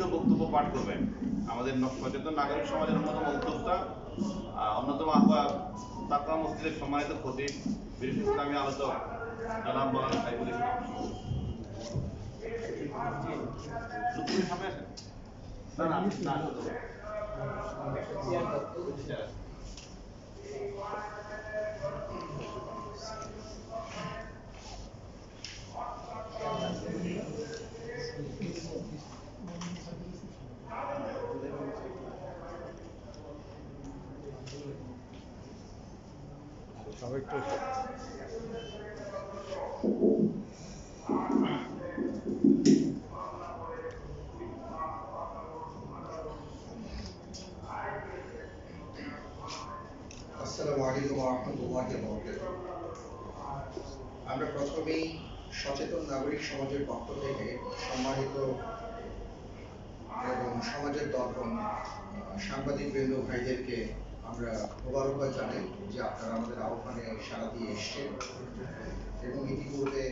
লিখিত বক্তব্য পাঠ করবেন আমাদের সচেতন নাগরিক সমাজের অন্যতম উদ্যোক্তা অন্যতম আহ্বায়ক তাকওয়া মসজিদের সম্মানিত খতিব বিশেষ ইসলামী আলোচক জনাব মৌলানা সাইফুল ইসলাম লুকুরের সামনে আসেন না না আমরা প্রথমেই সচেতন নাগরিক সমাজের পক্ষ থেকে সম্মানিত এবং সমাজের দর্পণ সাংবাদিক বৃন্দ ভাইদেরকে আমরা মোবারকবাদ জানাই যে আপনারা আমাদের আহ্বানে সাড়া দিয়ে এসছেন। এবং ইতিপূর্বে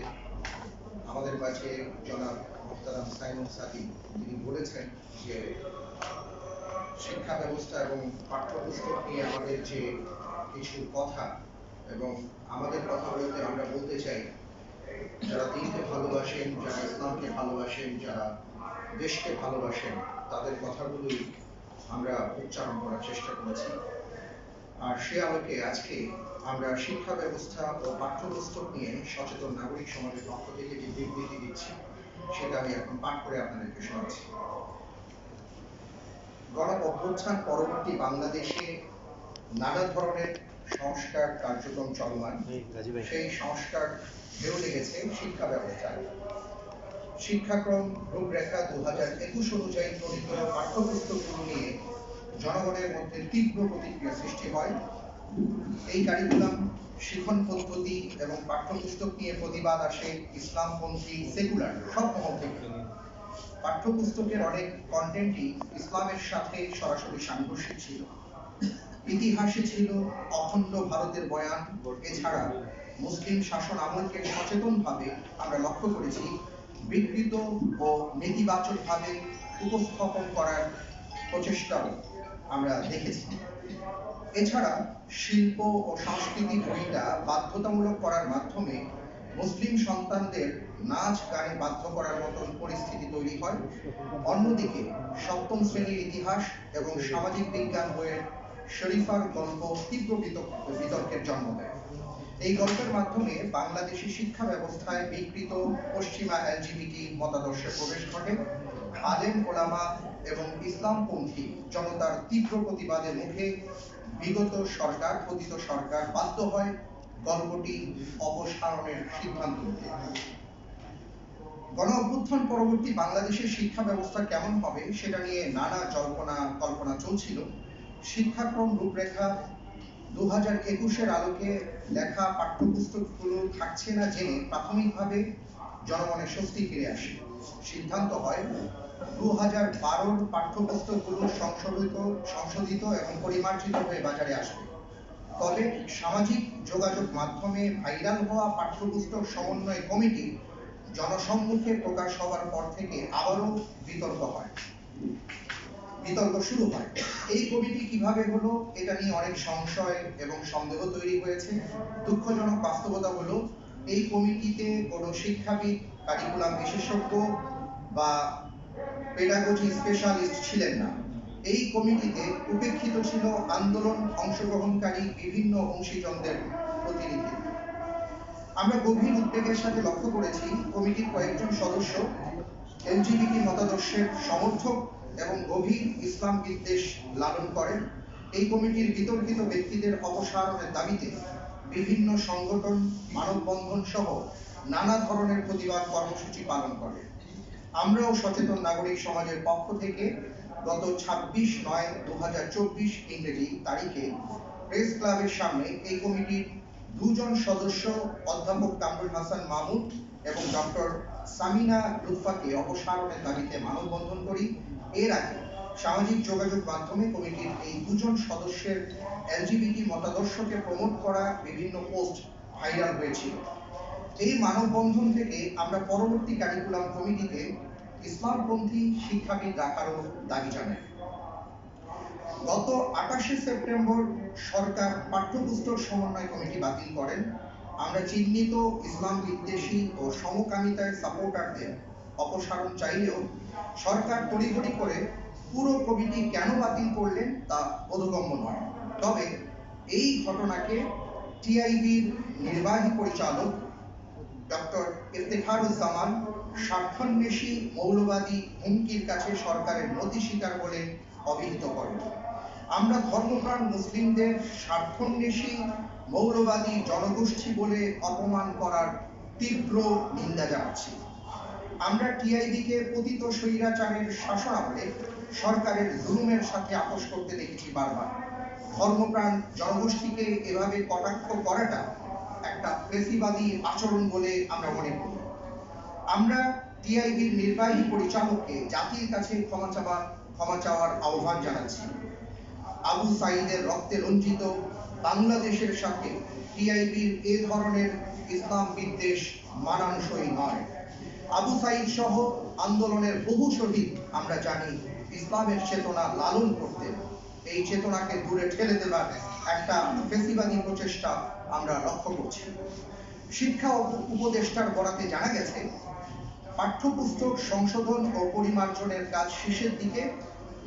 আমাদের কাছে জনাব মোহতারাম সাইমন সাদি তিনি বলেছেন যে, শিক্ষা ব্যবস্থা এবং পাঠ্যপুস্তক নিয়ে আমাদের যে কিছু কথা এবং আমাদের কথা বলতে আমরা বলতে চাই, যারা দিনকে ভালোবাসেন, যারা ইসলামকে ভালোবাসেন, যারা দেশকে ভালোবাসেন, তাদের কথাগুলোই আমরা উচ্চারণ করার চেষ্টা করেছি। আর সে আলোকে আজকে আমরা শিক্ষা ব্যবস্থা ও পাঠ্যপুস্তক নিয়ে সচেতন নাগরিক সমাজের পক্ষ থেকে যে বিবৃতি দিচ্ছি, সেটা আমি এখন পাঠ করে আপনাদেরকে শোনাচ্ছি। গণ অভ্যুত্থান পরবর্তী বাংলাদেশে নানা ধরনের সংস্কার কার্যক্রম চলমান। সেই সংস্কার ঢেউ লেগেছে শিক্ষা ব্যবস্থায়। শিক্ষাক্রম রূপরেখা দু হাজার একুশ অনুযায়ী প্রণীত পাঠ্যপুস্তকগুলো নিয়ে জনগণের মধ্যে তীব্র প্রতিক্রিয়া সৃষ্টি হয়। এই কারিকুলাম শিখন পদ্ধতি এবং পাঠ্যপুস্তক নিয়ে প্রতিবাদ আসে ইসলামপন্থী সেকুলার সব মহল থেকে পাঠ্যপুস্তকের অনেক কন্টেন্টই ইসলামের সাথে সরাসরি সাংঘর্ষিক ছিল। ইতিহাসে ছিল অখণ্ড ভারতের বয়ান। এছাড়া মুসলিম শাসন আমলকে সচেতনভাবে আমরা লক্ষ্য করেছি বিকৃত ও নেতিবাচকভাবে উপস্থাপন করার প্রচেষ্টাও আমরা দেখেছি। এছাড়া শিল্প ও সংস্কৃতি বইটা বাধ্যতামূলক করার মাধ্যমে মুসলিম সন্তানদের নাচ গানে বাধ্য করার মতন পরিস্থিতি তৈরি হয়। অন্যদিকে সপ্তম শ্রেণির ইতিহাস এবং সামাজিক বিজ্ঞান বইয়ের শরীফার গল্প তীব্র বিতর্কের জন্ম দেয়। এই গল্পের মাধ্যমে বাংলাদেশি শিক্ষা ব্যবস্থায় বিকৃত পশ্চিমা এলজিবিটি মতাদর্শে প্রবেশ ঘটে। আলেম ওলামা এবং ইসলামপন্থী জনতার তীব্র প্রতিবাদের মুখে বিগত সরকার পতিত সরকার বাধ্য হয় গল্পটি অপসারণের সিদ্ধান্ত নিতে। গণ অভ্যুত্থান পরবর্তী বাংলাদেশের শিক্ষা ব্যবস্থা কেমন হবে সেটা নিয়ে নানা জল্পনা কল্পনা চলছিল। শিক্ষাক্রম রূপরেখা দু হাজার একুশের আলোকে লেখা পাঠ্যপুস্তকগুলো থাকছে না জেনে প্রাথমিকভাবে জনগণের স্বস্তি ফিরে আসে। সিদ্ধান্ত হয়। দু হাজার বারোর পাঠ্যপুস্তকগুলো সংশোধিত সংশোধিত এবং পরিমার্জিত হয়ে বাজারে আসবে। তবে সামাজিক যোগাযোগ মাধ্যমে ভাইরাল হওয়া পাঠ্যপুস্তক সমন্বয় কমিটি জনসম্মুখে প্রকাশ হওয়ার পর থেকে আবারও বিতর্ক হয়। বিতর্ক শুরু হয়। এই কমিটি কীভাবে হলো, এটা নিয়ে অনেক সংশয় এবং সন্দেহ তৈরি হয়েছে। দুঃখজনক বাস্তবতা হলো এই কমিটিতে কোনো শিক্ষাবিদ কারিকুলাম বিশেষজ্ঞ বা পেডাগজি স্পেশালিস্ট ছিলেন না। এই কমিটিতে উপেক্ষিত ছিল আন্দোলন অংশগ্রহণকারী বিভিন্ন অংশীজনদের প্রতিনিধি। আমরা গভীর উদ্বেগের সাথে লক্ষ্য করেছি কমিটির কয়েকজন সদস্য, এলজিবিটি মতাদর্শের সমর্থক এবং গভীর ইসলাম বিদ্বেষ লালন করেন। এই কমিটির বিতর্কিত ব্যক্তিদের অপসারণের দাবিতে বিভিন্ন সংগঠন, মানববন্ধন সহ নানা ধরনের প্রতিবাদ কর্মসূচি পালন করে। আমরাও সচেতন নাগরিক সমাজের পক্ষ থেকে গত ছাব্বিশ নয় দু হাজার চব্বিশ ইংরেজি তারিখে প্রেস ক্লাবের সামনে এই কমিটির দুজন সদস্য, অধ্যাপক কামরুল হাসান মাহমুদ এবং ডক্টর সামিনা লুৎফাকে অপসারণের দাবিতে মানববন্ধন করি। এর আগে সামাজিক যোগাযোগ মাধ্যমে কমিটির এই দুজন সদস্যের এলজিবিটি মতাদর্শকে প্রমোট করা বিভিন্ন পোস্ট ভাইরাল হয়েছিল। এই মানববন্ধন থেকে আমরা পরবর্তী কারিকুলাম কমিটিতে ইসলামপন্থী শিক্ষাবিদ রাখারও দাবি জানায় গত আঠাশে সেপ্টেম্বর সরকার পাঠ্যপুস্তক সমন্বয় কমিটি বাতিল করেন। আমরা চিহ্নিত ইসলাম বিদ্বেষী ও সমকামিতার সাপোর্টারদের অপসারণ চাইলেও সরকার তড়িঘড়ি করে পুরো কমিটি কেন বাতিল করলেন তা বোধগম্য নয়। তবে এই ঘটনাকে টিআইবির নির্বাহী পরিচালক ডক্টর ইফতেখারুজ্জামান স্বার্থান্বেষী মৌলবাদী হুমকির কাছে সরকারের নথি স্বীকার বলে অভিহিত করেন। আমরা ধর্মপ্রাণ মুসলিমদের স্বার্থান্বেষী মৌলবাদী জনগোষ্ঠী বলে অপমান করার তীব্র নিন্দা জানাচ্ছি। আমরা টিআইবিকে পতিত স্বৈরাচারের শাসন শাসনামলে সরকারের জুলুমের সাথে আপোষ করতে দেখেছি বারবার। ধর্মপ্রাণ জনগোষ্ঠীকে এভাবে কটাক্ষ করাটা একটা পেশিবাদী আচরণ বলে আমরা মনে করি। আমরা টিআইবির নির্বাহী পরিচালককে জাতির কাছে ক্ষমা চাওয়ার ক্ষমা চাওয়ার আহ্বান জানাচ্ছি। আবু সাইদের রক্তে রঞ্জিত বাংলাদেশের সাথে টিআইবির এ ধরনের ইসলাম বিদ্বেষ মানানসই নয়। আবু সাইদ সহ আন্দোলনের বহু শহীদ আমরা জানি ইসলামের চেতনা লালন করতেন এই চেতনাকে দূরে ঠেলে দেবার একটা ফেসিবাদী প্রচেষ্টা আমরা লক্ষ্য করছি। শিক্ষা উপ- উপদেষ্টার বরাতে জানা গেছে, পাঠ্যপুস্তক সংশোধন ও পরিমার্জনের কাজ শেষের দিকে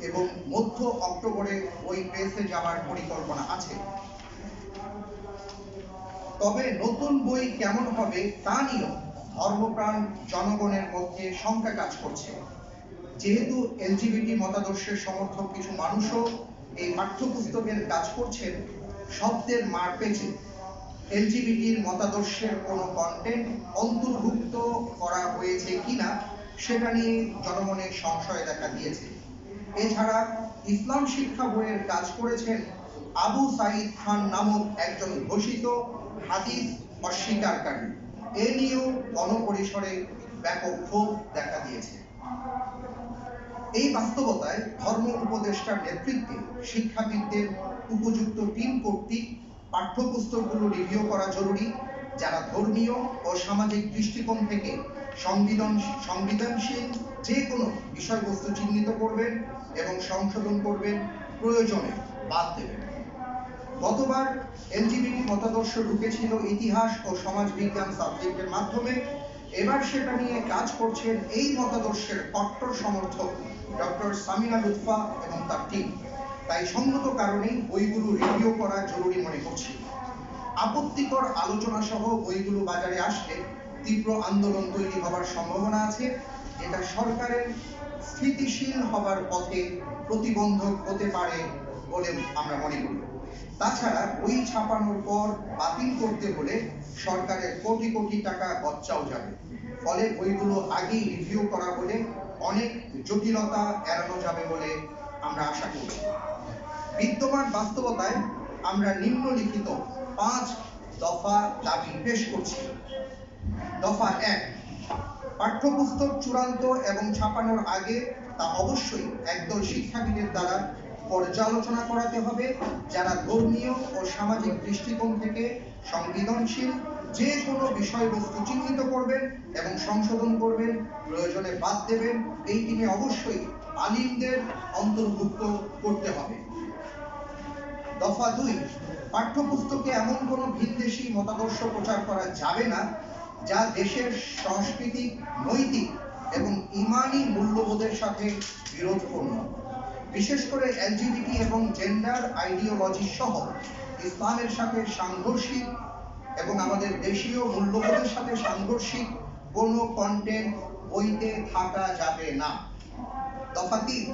এবং মধ্য অক্টোবরে ওই প্রেসে যাওয়ার পরিকল্পনা আছে। তবে নতুন বই কেমন হবে তা নিয়েও ধর্মপ্রাণ জনগণের মধ্যে শঙ্কা কাজ করছে। যেহেতু এলজিবিটি মতাদর্শের সমর্থক কিছু মানুষও এই পাঠ্যপুস্তকের কাজ করছেন, শব্দের মার পেছে এলজিবিটির মতাদর্শের কোনো কন্টেন্ট অন্তর্ভুক্ত করা হয়েছে কিনা, সেটা নিয়ে জনমনে সংশয় দেখা দিয়েছে। এছাড়া ইসলাম শিক্ষা বইয়ের কাজ করেছেন আবু সাইদ খান নামক একজন ঘোষিত হাদিস অস্বীকারী এ নিয়েও গণপরিসরে ব্যাপক ক্ষোভ দেখা দিয়েছে। এই বাস্তবতায় ধর্ম উপদেষ্টার নেতৃত্বে শিক্ষাবিদদের উপযুক্ত টিম কর্তৃক পাঠ্যপুস্তকগুলো রিভিউ করা জরুরি, যারা ধর্মীয় ও সামাজিক দৃষ্টিকোণ থেকে সংবিধান সংবিধানশীল যে কোনো বিষয়বস্তু চিহ্নিত করবেন এবং সংশোধন করবেন, প্রয়োজনে বাদ দেবেন। গতবার এলজিবিটি মতাদর্শ ঢুকেছিল ইতিহাস ও সমাজবিজ্ঞান সাবজেক্টের মাধ্যমে। এবার সেটা নিয়ে কাজ করছেন এই মতাদর্শের কট্টর সমর্থক ডক্টর সামিনা লুৎফা এবং তার টিম তাই সঙ্গত কারণেই বইগুলো রিভিউ করা জরুরি মনে করছি। আপত্তিকর আলোচনা সহ বইগুলো বাজারে আসলে তীব্র আন্দোলন তৈরি হবার সম্ভাবনা আছে। যেটা সরকারের স্থিতিশীল হবার পথে প্রতিবন্ধক হতে পারে বলে আমরা মনে করি। তাছাড়া বই ছাপানোর পর বাতিল করতে হলে সরকারের কোটি কোটি টাকা গচ্চাও যাবে। ফলে বইগুলো আগেই রিভিউ করা হলে অনেক জটিলতা এড়ানো যাবে বলে আমরা আশা করছি বিদ্যমান বাস্তবতায় আমরা নিম্নলিখিত পাঁচ দফা দাবি পেশ করছি। দফা এক, পাঠ্যপুস্তক চূড়ান্ত এবং ছাপানোর আগে তা অবশ্যই একদল শিক্ষাবিদের দ্বারা পর্যালোচনা করাতে হবে যারা ধর্মীয় ও সামাজিক দৃষ্টিকোণ থেকে সংবেদনশীল, যে কোনো বিষয়বস্তু চিহ্নিত করবেন এবং সংশোধন করবেন, প্রয়োজনে বাদ দেবেন, এই টিমে অবশ্যই আলিমদের অন্তর্ভুক্ত করতে হবে। দফা দুই, পাঠ্যপুস্তকে এমন কোনো ভিনদেশী মতাদর্শ প্রচার করা যাবে না যা দেশের সাংস্কৃতিক নৈতিক এবং ইমানি মূল্যবোধের সাথে বিরোধপূর্ণ। বিশেষ করে এলজিবিটি এবং জেন্ডার আইডিওলজি সহ ইসলামের সাথে সাংঘর্ষিক এবং আমাদের দেশীয় মূল্যবোধের সাথে সাংঘর্ষিক কোনো কন্টেন্ট বইতে থাকা যাবে না। দফা তিন,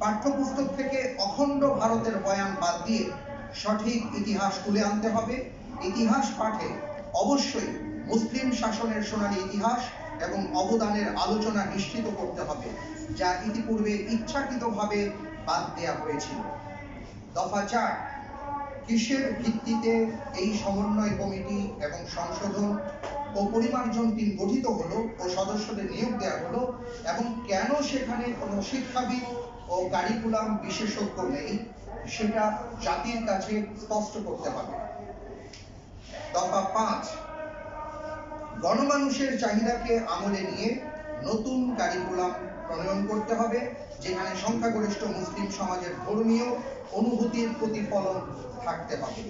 পাঠ্যপুস্তক থেকে অখণ্ড ভারতের বয়ান বাদ দিয়ে সঠিক ইতিহাস তুলে আনতে হবে। ইতিহাস পাঠে অবশ্যই মুসলিম শাসনের সোনালী ইতিহাস এবং অবদানের আলোচনা নিশ্চিত করতে হবে, যা ইতিপূর্বে ইচ্ছাকৃতভাবে বাদ দেওয়া হয়েছিল। দফা চার, কিসের ভিত্তিতে এই সমন্বয় কমিটি এবং সংশোধন ও পরিমার্জন টিম গঠিত হলো ও সদস্যদের নিয়োগ দেওয়া হলো এবং কেন সেখানে কোনো শিক্ষাবিদ ও কারিকুলাম বিশেষজ্ঞ নেই, সেটা জাতির কাছে স্পষ্ট করতে হবে। দফা পাঁচ, গণমানুষের চাহিদাকে আমলে নিয়ে নতুন কারিকুলাম প্রণয়ন করতে হবে। যেখানে সংখ্যাগরিষ্ঠ মুসলিম সমাজের ধর্মীয় অনুভূতির প্রতিফলন থাকতে হবে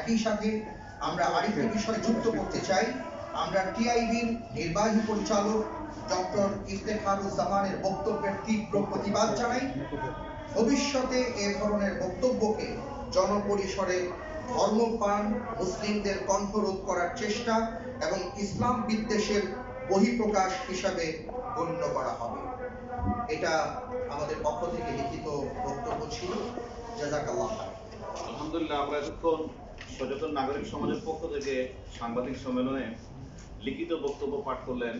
একই সাথে আমরা আরেকটি বিষয় যুক্ত করতে চাই। আমরা টিআইবির নির্বাহী পরিচালক ডক্টর ইফতেখারুজ্জামানের বক্তব্যের তীব্র প্রতিবাদ জানাই। ভবিষ্যতে এ ধরনের বক্তব্যকে জনপরিসরে ধর্মপান মুসলিমদের কণ্ঠরোধ করার চেষ্টা এবং ইসলাম বিদ্বেষের বহিঃপ্রকাশ হিসাবে গণ্য করা হবে। এটা আমাদের পক্ষ থেকে লিখিত বক্তব্য ছিল। জাজাকাল্লাহ আলহামদুলিল্লাহ, আমরা এতক্ষণ সচেতন নাগরিক সমাজের পক্ষ থেকে সাংবাদিক সম্মেলনে লিখিত বক্তব্য পাঠ করলেন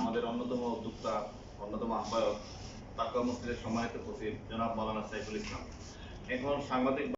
আমাদের অন্যতম উদ্যোক্তা, অন্যতম আহ্বায়ক তাকা মসজিদের সম্মানিত প্রতি জনাব মাওলানা সাইফুল ইসলাম। এখন সাংবাদিক